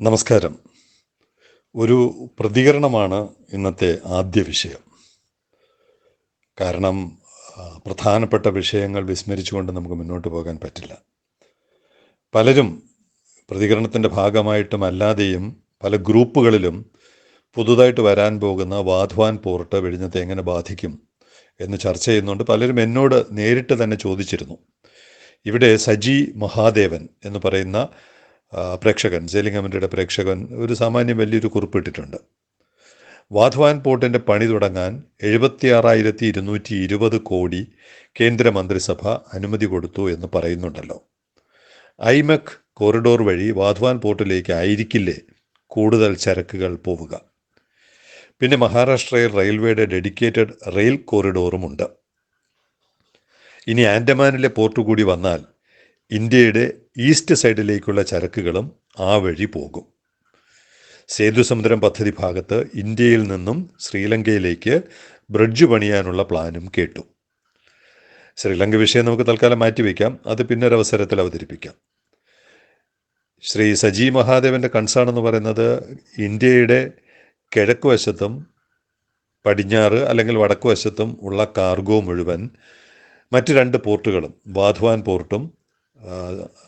നമസ്കാരം. ഒരു പ്രതികരണമാണ് ഇന്നത്തെ ആദ്യ വിഷയം. കാരണം പ്രധാനപ്പെട്ട വിഷയങ്ങൾ വിസ്മരിച്ചുകൊണ്ട് നമുക്ക് മുന്നോട്ട് പോകാൻ പറ്റില്ല. പലരും പ്രതികരണത്തിന്റെ ഭാഗമായിട്ടും അല്ലാതെയും പല ഗ്രൂപ്പുകളിലും പുതുതായിട്ട് വരാൻ പോകുന്ന വാധ്വാൻ പോർട്ട് വിഴിഞ്ഞത്തെ എങ്ങനെ ബാധിക്കും എന്ന് ചർച്ച ചെയ്യുന്നുണ്ട്. പലരും എന്നോട് നേരിട്ട് തന്നെ ചോദിച്ചിരുന്നു. ഇവിടെ സജി മഹാദേവൻ എന്ന് പറയുന്ന പ്രേക്ഷകൻ സെലിംഗമന്റെ പ്രേക്ഷകൻ ഒരു സാമാന്യം വലിയൊരു കുറിപ്പിട്ടിട്ടുണ്ട്. വാധ്വാൻ പോർട്ടിന്റെ പണി തുടങ്ങാൻ എഴുപത്തിയാറായിരത്തി ഇരുന്നൂറ്റി ഇരുപത് കോടി കേന്ദ്രമന്ത്രിസഭ അനുമതി കൊടുത്തു എന്ന് പറയുന്നുണ്ടല്ലോ. ഐമെക് കോറിഡോർ വഴി വാധ്വാൻ പോർട്ടിലേക്ക് ആയിരിക്കില്ലേ കൂടുതൽ ചരക്കുകൾ പോവുക? പിന്നെ മഹാരാഷ്ട്രയിൽ റെയിൽവേയുടെ ഡെഡിക്കേറ്റഡ് റെയിൽ കോറിഡോറും ഉണ്ട്. ഇനി ആൻഡമാനിലെ പോർട്ട് കൂടി വന്നാൽ ഇന്ത്യയുടെ ഈസ്റ്റ് സൈഡിലേക്കുള്ള ചരക്കുകളും ആ വഴി പോകും. സേതുസമുദ്രം പദ്ധതി ഭാഗത്ത് ഇന്ത്യയിൽ നിന്നും ശ്രീലങ്കയിലേക്ക് ബ്രിഡ്ജ് പണിയാനുള്ള പ്ലാനും കേട്ടു. ശ്രീലങ്ക വിഷയം നമുക്ക് തൽക്കാലം മാറ്റിവെക്കാം അത് പിന്നൊരവസരത്തിൽ അവതരിപ്പിക്കാം. ശ്രീ സജി മഹാദേവന്റെ കൺസേൺ എന്ന് പറയുന്നത് ഇന്ത്യയുടെ കിഴക്ക് വശത്തും പടിഞ്ഞാറ് അല്ലെങ്കിൽ വടക്ക് വശത്തും ഉള്ള കാർഗോ മുഴുവൻ മറ്റ് രണ്ട് പോർട്ടുകളും വാധ്വാൻ പോർട്ടും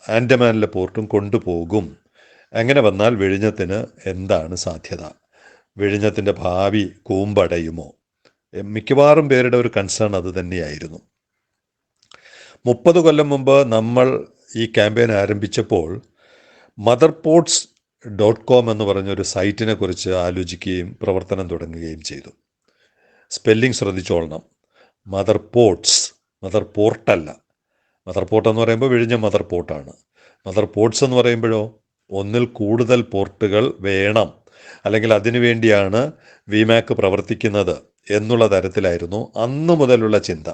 ആൻഡമാനിലെ പോർട്ടും കൊണ്ടുപോകും. അങ്ങനെ വന്നാൽ വിഴിഞ്ഞത്തിന് എന്താണ് സാധ്യത? വിഴിഞ്ഞത്തിന്റെ ഭാവി കൂമ്പടയുമോ? മിക്കവാറും പേരുടെ ഒരു കൺസേൺ അത് തന്നെയായിരുന്നു. മുപ്പത് കൊല്ലം മുമ്പ് നമ്മൾ ഈ ക്യാമ്പയിൻ ആരംഭിച്ചപ്പോൾ മദർ പോർട്സ് ഡോട്ട് കോം എന്ന് പറഞ്ഞൊരു സൈറ്റിനെ കുറിച്ച് ആലോചിക്കുകയും പ്രവർത്തനം തുടങ്ങുകയും ചെയ്തു. സ്പെല്ലിംഗ് ശ്രദ്ധിച്ചോളണം. മദർ പോർട്സ് മദർ പോർട്ടല്ല മദർ പോർട്ട് എന്ന് പറയുമ്പോൾ വിഴിഞ്ഞ മദർ പോർട്ടാണ് മദർ പോർട്ട്സ് എന്ന് പറയുമ്പോഴോ ഒന്നിൽ കൂടുതൽ പോർട്ടുകൾ വേണം. അല്ലെങ്കിൽ അതിനു വേണ്ടിയാണ് വിമാക്ക് പ്രവർത്തിക്കുന്നത് എന്നുള്ള തരത്തിലായിരുന്നു അന്ന് മുതലുള്ള ചിന്ത.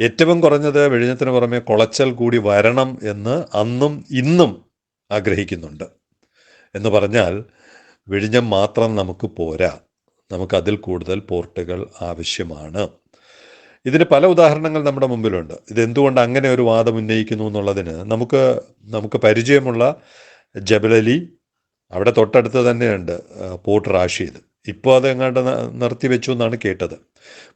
ഏറ്റവും കുറഞ്ഞത് വിഴിഞ്ഞത്തിന് പുറമെ കുളച്ചൽ കൂടി വരണം എന്ന് അന്നും ഇന്നും ആഗ്രഹിക്കുന്നുണ്ട്. എന്ന് പറഞ്ഞാൽ വിഴിഞ്ഞം മാത്രം നമുക്ക് പോരാ. നമുക്കതിൽ കൂടുതൽ പോർട്ടുകൾ ആവശ്യമാണ്. ഇതിന് പല ഉദാഹരണങ്ങൾ നമ്മുടെ മുമ്പിലുണ്ട്. ഇതെന്തുകൊണ്ട് അങ്ങനെ ഒരു വാദം ഉന്നയിക്കുന്നു എന്നുള്ളതിന് നമുക്ക് നമുക്ക് പരിചയമുള്ള ജബലലി അവിടെ തൊട്ടടുത്ത് തന്നെയുണ്ട് പോർട്ട് റാഷീദ്. ഇപ്പോൾ അത് എങ്ങാണ്ട് നിർത്തി വെച്ചു എന്നാണ് കേട്ടത്.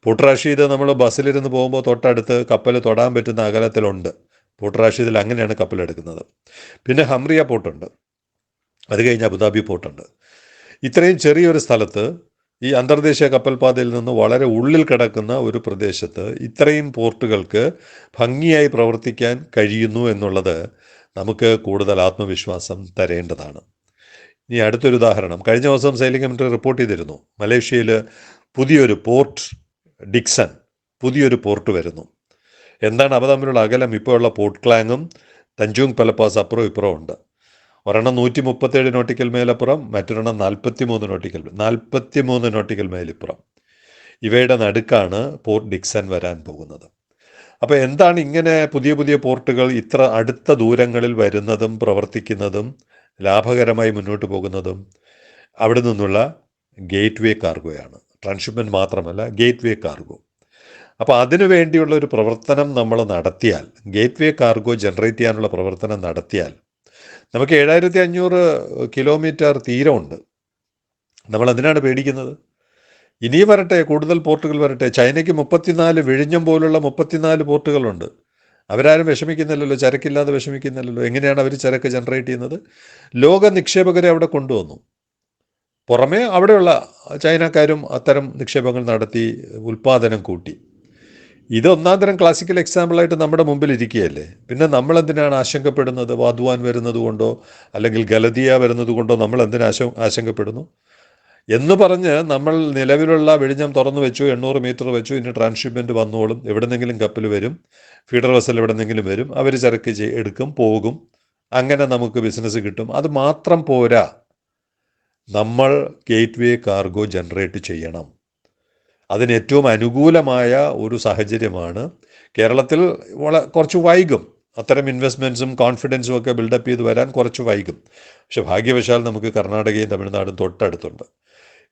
പോർട്ട് റാഷീദ് നമ്മൾ ബസ്സിലിരുന്ന് പോകുമ്പോൾ തൊട്ടടുത്ത് കപ്പൽ തൊടാൻ പറ്റുന്ന അകലത്തിലുണ്ട്. പോർട്ട് റാഷീദിൽ അങ്ങനെയാണ് കപ്പലെടുക്കുന്നത് പിന്നെ ഹംറിയ പോർട്ടുണ്ട്. അത് കഴിഞ്ഞ് അബുദാബി പോർട്ടുണ്ട്. ഇത്രയും ചെറിയൊരു സ്ഥലത്ത് ഈ അന്തർദേശീയ കപ്പൽപാതയിൽ നിന്ന് വളരെ ഉള്ളിൽ കിടക്കുന്ന ഒരു പ്രദേശത്ത് ഇത്രയും പോർട്ടുകൾക്ക് ഭംഗിയായി പ്രവർത്തിക്കാൻ കഴിയുന്നു എന്നുള്ളത് നമുക്ക് കൂടുതൽ ആത്മവിശ്വാസം തരേണ്ടതാണ്. ഇനി അടുത്തൊരു ഉദാഹരണം. കഴിഞ്ഞ ദിവസം സൈലിംഗ് കമ്മിറ്റി റിപ്പോർട്ട് ചെയ്തിരുന്നു. മലേഷ്യയിൽ പുതിയൊരു പോർട്ട് ഡിക്സൺ പുതിയൊരു പോർട്ട് വരുന്നു. എന്താണ് അവ തമ്മിലുള്ള അകലം? ഇപ്പോഴുള്ള പോർട്ട് ക്ലാങ്ങും തഞ്ചൂങ് പലപ്പാസ് അപ്പുറം ഇപ്പുറം ഉണ്ട്. ഒരെണ്ണം നൂറ്റി മുപ്പത്തേഴ് നോട്ടിക്കൽ മേലപ്പുറം മറ്റൊരെണ്ണം നാൽപ്പത്തി മൂന്ന് നോട്ടിക്കൽ നാൽപ്പത്തി മൂന്ന് നോട്ടിക്കൽ മേലിപ്പുറം ഇവയുടെ നടുക്കാണ് പോർട്ട് ഡിക്സൺ വരാൻ പോകുന്നത്. അപ്പോൾ എന്താണ് ഇങ്ങനെ പുതിയ പുതിയ പോർട്ടുകൾ ഇത്ര അടുത്ത ദൂരങ്ങളിൽ വരുന്നതും പ്രവർത്തിക്കുന്നതും ലാഭകരമായി മുന്നോട്ട് പോകുന്നതും അവിടെ നിന്നുള്ള ഗേറ്റ് വേ കാർഗോയാണ്. ട്രാൻസ്ഷിപ്മെന്റ് മാത്രമല്ല ഗേറ്റ് വേ കാർഗോ. അപ്പോൾ അതിനു വേണ്ടിയുള്ള ഒരു പ്രവർത്തനം നമ്മൾ നടത്തിയാൽ ഗേറ്റ് വേ കാർഗോ ജനറേറ്റ് ചെയ്യാനുള്ള പ്രവർത്തനം നടത്തിയാൽ നമുക്ക് ഏഴായിരത്തി അഞ്ഞൂറ് കിലോമീറ്റർ തീരമുണ്ട്. നമ്മൾ അതിനാണ് പേടിക്കുന്നത്? ഇനിയും വരട്ടെ കൂടുതൽ പോർട്ടുകൾ വരട്ടെ. ചൈനയ്ക്ക് മുപ്പത്തിനാല് വിഴിഞ്ഞം പോലുള്ള മുപ്പത്തിനാല് പോർട്ടുകളുണ്ട്. അവരാരും വിഷമിക്കുന്നില്ലല്ലോ ചരക്കില്ലാതെ വിഷമിക്കുന്നില്ലല്ലോ. എങ്ങനെയാണ് അവർ ചരക്ക് ജനറേറ്റ് ചെയ്യുന്നത്? ലോക നിക്ഷേപകരെ അവിടെ കൊണ്ടുവന്നു. പുറമേ അവിടെയുള്ള ചൈനക്കാരും അത്തരം നിക്ഷേപങ്ങൾ നടത്തി ഉൽപ്പാദനം കൂട്ടി. ഇത് ഒന്നാം തരം ക്ലാസിക്കൽ എക്സാമ്പിളായിട്ട് നമ്മുടെ മുമ്പിൽ ഇരിക്കുകയല്ലേ? പിന്നെ നമ്മൾ എന്തിനാണ് ആശങ്കപ്പെടുന്നത്? വാദ്വാൻ വരുന്നത് കൊണ്ടോ അല്ലെങ്കിൽ ഗലതിയ വരുന്നത് കൊണ്ടോ നമ്മൾ എന്തിനാ ആശങ്കപ്പെടുന്നു? എന്ന് പറഞ്ഞ് നമ്മൾ നിലവിലുള്ള വെടിഞ്ഞം തുറന്നു വെച്ചു എണ്ണൂറ് മീറ്റർ വെച്ചു ഇനി ട്രാൻസ്ഷിപ്മെന്റ് വന്നോളും. എവിടെന്നെങ്കിലും കപ്പൽ വരും ഫീഡർ വെസൽ എവിടെന്നെങ്കിലും വരും അവർ ചരക്ക് എടുക്കും പോകും. അങ്ങനെ നമുക്ക് ബിസിനസ് കിട്ടും. അത് മാത്രം പോരാ. നമ്മൾ ഗേറ്റ് വേ കാർഗോ ജനറേറ്റ് ചെയ്യണം. അതിന് ഏറ്റവും അനുകൂലമായ ഒരു സാഹചര്യമാണ്. കേരളത്തിൽ വള കുറച്ച് വൈകും. അത്തരം ഇൻവെസ്റ്റ്മെന്റ്സും കോൺഫിഡൻസും ഒക്കെ ബിൽഡപ്പ് ചെയ്ത് വരാൻ കുറച്ച് വൈകും. പക്ഷെ ഭാഗ്യവശാൽ നമുക്ക് കർണാടകയും തമിഴ്നാടും തൊട്ടടുത്തുണ്ട്.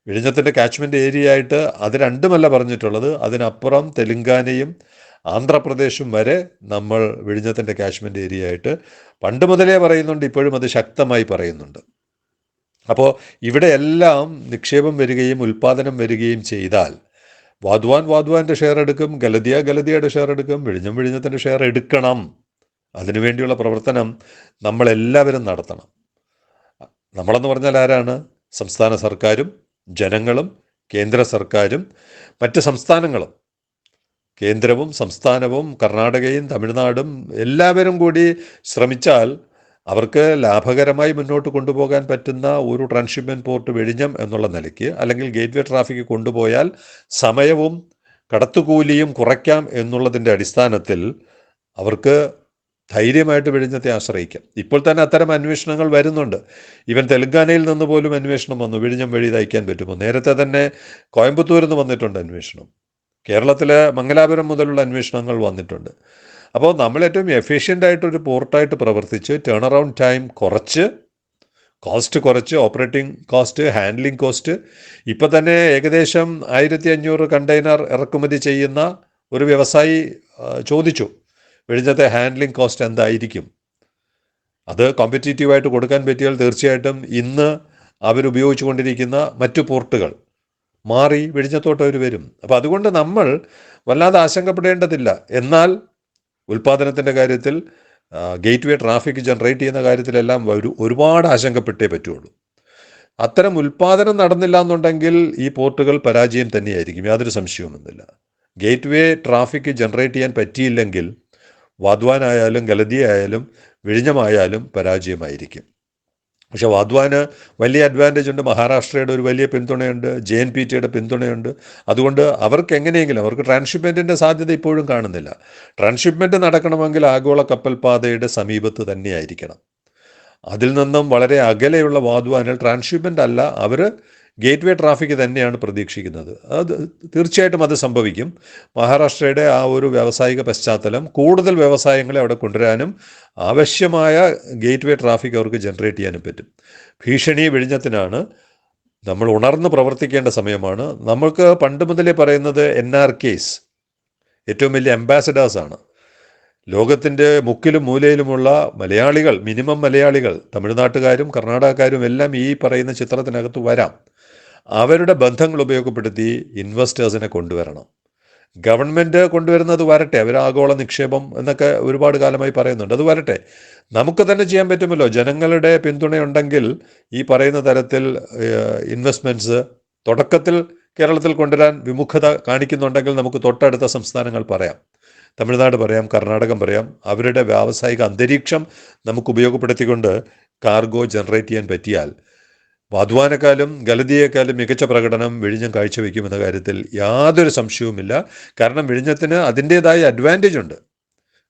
വിഴിഞ്ഞത്തിന്റെ കാച്ച്മെന്റ് ഏരിയ ആയിട്ട് അത് രണ്ടുമല്ല പറഞ്ഞിട്ടുള്ളത്. അതിനപ്പുറം തെലുങ്കാനയും ആന്ധ്രാപ്രദേശും വരെ നമ്മൾ വിഴിഞ്ഞത്തിന്റെ കാച്ച്മെന്റ് ഏരിയ ആയിട്ട് പണ്ട് മുതലേ പറയുന്നുണ്ട് ഇപ്പോഴും അത് ശക്തമായി പറയുന്നുണ്ട്. അപ്പോൾ ഇവിടെയെല്ലാം നിക്ഷേപം വരികയും ഉൽപ്പാദനം വരികയും ചെയ്താൽ വാദ്വാൻ വാദ്വാന്റെ ഷെയർ എടുക്കും ഗലതിയ ഗലതിയുടെ ഷെയർ എടുക്കും വിഴിഞ്ഞം വിഴിഞ്ഞത്തിന്റെ ഷെയർ എടുക്കണം. അതിനുവേണ്ടിയുള്ള പ്രവർത്തനം നമ്മളെല്ലാവരും നടത്തണം. നമ്മളെന്ന് പറഞ്ഞാൽ ആരാണ്? സംസ്ഥാന സർക്കാരും ജനങ്ങളും കേന്ദ്ര സർക്കാരും മറ്റ് സംസ്ഥാനങ്ങളും. കേന്ദ്രവും സംസ്ഥാനവും കർണാടകയും തമിഴ്നാടും എല്ലാവരും കൂടി ശ്രമിച്ചാൽ അവർക്ക് ലാഭകരമായി മുന്നോട്ട് കൊണ്ടുപോകാൻ പറ്റുന്ന ഒരു ട്രാൻസ്ഷിപ്മെന്റ് പോർട്ട് വെഴിഞ്ഞം എന്നുള്ള നിലയ്ക്ക് അല്ലെങ്കിൽ ഗേറ്റ്വേ ട്രാഫിക് കൊണ്ടുപോയാൽ സമയവും കടത്തുകൂലിയും കുറയ്ക്കാം എന്നുള്ളതിന്റെ അടിസ്ഥാനത്തിൽ അവർക്ക് ധൈര്യമായിട്ട് വിഴിഞ്ഞത്തെ ആശ്രയിക്കാം. ഇപ്പോൾ തന്നെ അത്തരം അന്വേഷണങ്ങൾ വരുന്നുണ്ട്. ഇവൻ തെലങ്കാനയിൽ നിന്ന് പോലും അന്വേഷണം വന്നു. വിഴിഞ്ഞം വഴി തയ്ക്കാൻ പറ്റുമോ? നേരത്തെ തന്നെ കോയമ്പത്തൂരിൽ നിന്ന് വന്നിട്ടുണ്ട് അന്വേഷണം. കേരളത്തിലെ മംഗലാപുരം മുതലുള്ള അന്വേഷണങ്ങൾ വന്നിട്ടുണ്ട്. അപ്പോൾ നമ്മൾ ഏറ്റവും എഫിഷ്യന്റ് ആയിട്ടൊരു പോർട്ടായിട്ട് പ്രവർത്തിച്ച് ടേൺ അറൗണ്ട് ടൈം കുറച്ച് കോസ്റ്റ് കുറച്ച് ഓപ്പറേറ്റിംഗ് കോസ്റ്റ് ഹാൻഡ്ലിംഗ് കോസ്റ്റ് ഇപ്പം തന്നെ ഏകദേശം ആയിരത്തി അഞ്ഞൂറ് കണ്ടെയ്നർ ഇറക്കുമതി ചെയ്യുന്ന ഒരു വ്യവസായി ചോദിച്ചു വിഴിഞ്ഞത്തെ ഹാൻഡ്ലിംഗ് കോസ്റ്റ് എന്തായിരിക്കും? അത് കോമ്പറ്റീറ്റീവായിട്ട് കൊടുക്കാൻ പറ്റിയാൽ തീർച്ചയായിട്ടും ഇന്ന് അവരുപയോഗിച്ചു കൊണ്ടിരിക്കുന്ന മറ്റു പോർട്ടുകൾ മാറി വിഴിഞ്ഞത്തോട്ട് അവർ വരും. അപ്പോൾ അതുകൊണ്ട് നമ്മൾ വല്ലാതെ ആശങ്കപ്പെടേണ്ടതില്ല. എന്നാൽ ഉൽപ്പാദനത്തിന്റെ കാര്യത്തിൽ ഗേറ്റ് വേ ട്രാഫിക് ജനറേറ്റ് ചെയ്യുന്ന കാര്യത്തിലെല്ലാം ഒരു ഒരുപാട് ആശങ്കപ്പെട്ടേ പറ്റുള്ളൂ. അത്തരം ഉൽപ്പാദനം നടന്നില്ല എന്നുണ്ടെങ്കിൽ ഈ പോർട്ടുകൾ പരാജയം തന്നെയായിരിക്കും. യാതൊരു സംശയവുമൊന്നുമില്ല ഗേറ്റ് വേ ട്രാഫിക് ജനറേറ്റ് ചെയ്യാൻ പറ്റിയില്ലെങ്കിൽ വാദ്വാനായാലും ഗലതിയായാലും വിഴിഞ്ഞമായാലും പരാജയമായിരിക്കും. പക്ഷെ വാധ്വാന് വലിയ അഡ്വാന്റേജ് ഉണ്ട്. മഹാരാഷ്ട്രയുടെ ഒരു വലിയ പിന്തുണയുണ്ട്. ജെ എൻ പി ടിയുടെ പിന്തുണയുണ്ട്. അതുകൊണ്ട് അവർക്ക് എങ്ങനെയെങ്കിലും അവർക്ക് ട്രാൻസ്ഷിപ്മെന്റിന്റെ സാധ്യത ഇപ്പോഴും കാണുന്നില്ല. ട്രാൻസ്ഷിപ്മെന്റ് നടക്കണമെങ്കിൽ ആഗോള കപ്പൽപാതയുടെ സമീപത്ത് തന്നെയായിരിക്കണം. അതിൽ നിന്നും വളരെ അകലെയുള്ള വാധ്വാനിൽ ട്രാൻസ്ഷിപ്മെന്റ് അല്ല. അവർ ഗേറ്റ് വേ ട്രാഫിക് തന്നെയാണ് പ്രതീക്ഷിക്കുന്നത്. അത് തീർച്ചയായിട്ടും അത് സംഭവിക്കും. മഹാരാഷ്ട്രയുടെ ആ ഒരു വ്യാവസായിക പശ്ചാത്തലം കൂടുതൽ വ്യവസായങ്ങളെ അവിടെ കൊണ്ടുവരാനും ആവശ്യമായ ഗേറ്റ് വേ ട്രാഫിക് അവർക്ക് ജനറേറ്റ് ചെയ്യാനും പറ്റും. ഭീഷണി വിഴിഞ്ഞത്തിനാണ് നമ്മൾ ഉണർന്ന് പ്രവർത്തിക്കേണ്ട സമയമാണ്. നമ്മൾക്ക് പണ്ട് മുതലേ പറയുന്നത് എൻ ആർ കേസ് ഏറ്റവും വലിയ അംബാസഡേഴ്സാണ് ലോകത്തിന്റെ മുക്കിലും മൂലയിലുമുള്ള മലയാളികൾ മിനിമം മലയാളികൾ തമിഴ്നാട്ടുകാരും കർണാടകക്കാരും എല്ലാം ഈ പറയുന്ന ചിത്രത്തിനകത്ത് വരാം. അവരുടെ ബന്ധങ്ങൾ ഉപയോഗപ്പെടുത്തി ഇൻവെസ്റ്റേഴ്സിനെ കൊണ്ടുവരണം. ഗവൺമെന്റ് കൊണ്ടുവരുന്നത് വരട്ടെ അവർ ആഗോള നിക്ഷേപം എന്നൊക്കെ ഒരുപാട് കാലമായി പറയുന്നുണ്ട്. അത് വരട്ടെ. നമുക്ക് തന്നെ ചെയ്യാൻ പറ്റുമല്ലോ. ജനങ്ങളുടെ പിന്തുണയുണ്ടെങ്കിൽ ഈ പറയുന്ന തരത്തിൽ ഇൻവെസ്റ്റ്മെന്റ്സ് തുടക്കത്തിൽ കേരളത്തിൽ കൊണ്ടുവരാൻ വിമുഖത കാണിക്കുന്നുണ്ടെങ്കിൽ നമുക്ക് തൊട്ടടുത്ത സംസ്ഥാനങ്ങൾ പറയാം. തമിഴ്നാട് പറയാം കർണാടകം പറയാം. അവരുടെ വ്യാവസായിക അന്തരീക്ഷം നമുക്ക് ഉപയോഗപ്പെടുത്തിക്കൊണ്ട് കാർഗോ ജനറേറ്റ് ചെയ്യാൻ പറ്റിയാൽ വാധ്വാനക്കാലും ഗലതിയേക്കാളും മികച്ച പ്രകടനം വിഴിഞ്ഞം കാഴ്ചവെക്കുമെന്ന കാര്യത്തിൽ യാതൊരു സംശയവുമില്ല. കാരണം വിഴിഞ്ഞത്തിന് അതിന്റേതായ അഡ്വാന്റേജ് ഉണ്ട്.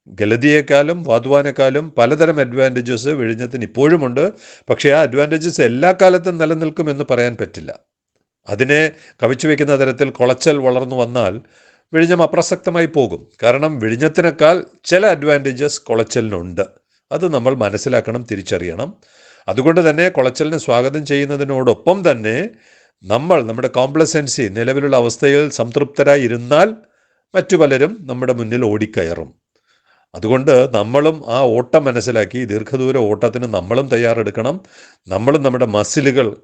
ഗലതിയേക്കാളും വാധ്വാനേക്കാളും പലതരം അഡ്വാന്റേജസ് വിഴിഞ്ഞത്തിന് ഇപ്പോഴുമുണ്ട് പക്ഷേ ആ അഡ്വാന്റേജസ് എല്ലാ കാലത്തും നിലനിൽക്കുമെന്ന് പറയാൻ പറ്റില്ല. അതിനെ കവിച്ചു വെക്കുന്ന തരത്തിൽ കുളച്ചൽ വളർന്നു വന്നാൽ വിഴിഞ്ഞം അപ്രസക്തമായി പോകും. കാരണം വിഴിഞ്ഞത്തിനേക്കാൾ ചില അഡ്വാന്റേജസ് കുളച്ചലിനുണ്ട്. അത് നമ്മൾ മനസ്സിലാക്കണം തിരിച്ചറിയണം. അതുകൊണ്ട് തന്നെ കുളച്ചലിനെ സ്വാഗതം ചെയ്യുന്നതിനോടൊപ്പം തന്നെ നമ്മൾ നമ്മുടെ കോംപ്ലസൻസി നിലവിലുള്ള അവസ്ഥയിൽ സംതൃപ്തരായി ഇരുന്നാൽ മറ്റു പലരും നമ്മുടെ മുന്നിൽ ഓടിക്കയറും. അതുകൊണ്ട് നമ്മളും ആ ഓട്ടം മനസ്സിലാക്കി ദീർഘദൂര ഓട്ടത്തിന് നമ്മളും തയ്യാറെടുക്കണം. നമ്മളും നമ്മുടെ മസിലുകൾ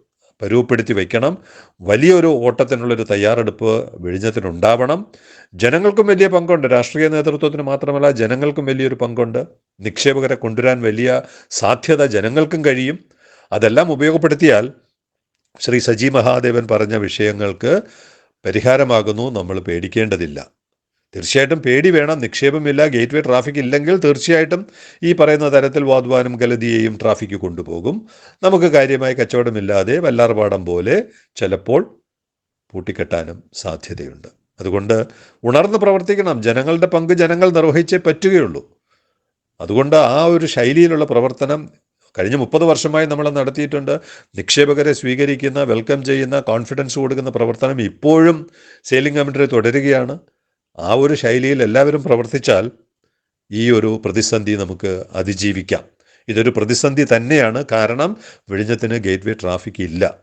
പരുവപ്പെടുത്തി വയ്ക്കണം. വലിയൊരു ഓട്ടത്തിനുള്ളൊരു തയ്യാറെടുപ്പ് വിഴിഞ്ഞത്തിനുണ്ടാവണം ജനങ്ങൾക്കും വലിയ പങ്കുണ്ട്. രാഷ്ട്രീയ നേതൃത്വത്തിന് മാത്രമല്ല ജനങ്ങൾക്കും വലിയൊരു പങ്കുണ്ട്. നിക്ഷേപകരെ കൊണ്ടുവരാൻ വലിയ സാധ്യത ജനങ്ങൾക്കും കഴിയും. അതെല്ലാം ഉപയോഗപ്പെടുത്തിയാൽ ശ്രീ സജി മഹാദേവൻ പറഞ്ഞ വിഷയങ്ങൾക്ക് പരിഹാരമാകുന്നു. നമ്മൾ പേടിക്കേണ്ടതില്ല. തീർച്ചയായിട്ടും പേടി വേണം നിക്ഷേപമില്ല ഗേറ്റ് വേ ട്രാഫിക് ഇല്ലെങ്കിൽ തീർച്ചയായിട്ടും ഈ പറയുന്ന തരത്തിൽ വാദ്വാനും ഗലതിയെയും ട്രാഫിക്ക് കൊണ്ടുപോകും. നമുക്ക് കാര്യമായി കച്ചവടമില്ലാതെ വല്ലാർപാടം പോലെ ചിലപ്പോൾ പൂട്ടിക്കെട്ടാനും സാധ്യതയുണ്ട്. അതുകൊണ്ട് ഉണർന്ന് പ്രവർത്തിക്കണം. ജനങ്ങളുടെ പങ്ക് ജനങ്ങൾ നിർവഹിച്ചേ പറ്റുകയുള്ളൂ. അതുകൊണ്ട് ആ ഒരു ശൈലിയിലുള്ള പ്രവർത്തനം കഴിഞ്ഞ മുപ്പത് വർഷമായി നമ്മൾ നടത്തിയിട്ടുണ്ട്. നിക്ഷേപകരെ സ്വീകരിക്കുന്ന വെൽക്കം ചെയ്യുന്ന കോൺഫിഡൻസ് കൊടുക്കുന്ന പ്രവർത്തനം ഇപ്പോഴും സെയിലിംഗ് കമ്മിറ്റി തുടരുകയാണ്. ആ ഒരു ശൈലിയിൽ എല്ലാവരും പ്രവർത്തിച്ചാൽ ഈ ഒരു പ്രതിസന്ധി നമുക്ക് അതിജീവിക്കാം. ഇതൊരു പ്രതിസന്ധി തന്നെയാണ്. കാരണം വിഴിഞ്ഞത്തിന് ഗേറ്റ് വേ ട്രാഫിക് ഇല്ല.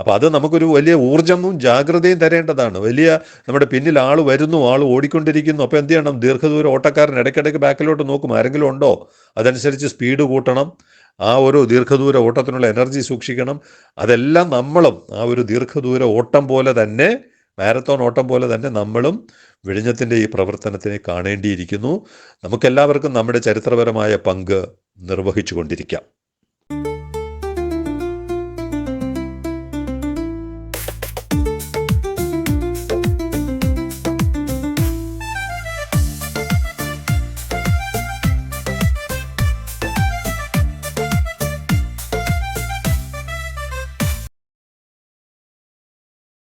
അപ്പോൾ അത് നമുക്കൊരു വലിയ ഊർജവും ജാഗ്രതയും തരേണ്ടതാണ്. വലിയ നമ്മുടെ പിന്നിൽ ആൾ വരുന്നു ആൾ ഓടിക്കൊണ്ടിരിക്കുന്നു. അപ്പോൾ എന്ത് ചെയ്യണം? ദീർഘദൂര ഓട്ടക്കാരൻ ഇടയ്ക്കിടയ്ക്ക് ബാക്കിലോട്ട് നോക്കും. ആരെങ്കിലും ഉണ്ടോ? അതനുസരിച്ച് സ്പീഡ് കൂട്ടണം. ആ ഒരു ദീർഘദൂര ഓട്ടത്തിനുള്ള എനർജി സൂക്ഷിക്കണം. അതെല്ലാം നമ്മളും ആ ഒരു ദീർഘദൂര ഓട്ടം പോലെ തന്നെ മാരത്തോൺ ഓട്ടം പോലെ തന്നെ നമ്മളും വിഴിഞ്ഞത്തിന്റെ ഈ പ്രവർത്തനത്തിനെ കാണേണ്ടിയിരിക്കുന്നു. നമുക്കെല്ലാവർക്കും നമ്മുടെ ചരിത്രപരമായ പങ്ക് നിർവഹിച്ചു കൊണ്ടിരിക്കാം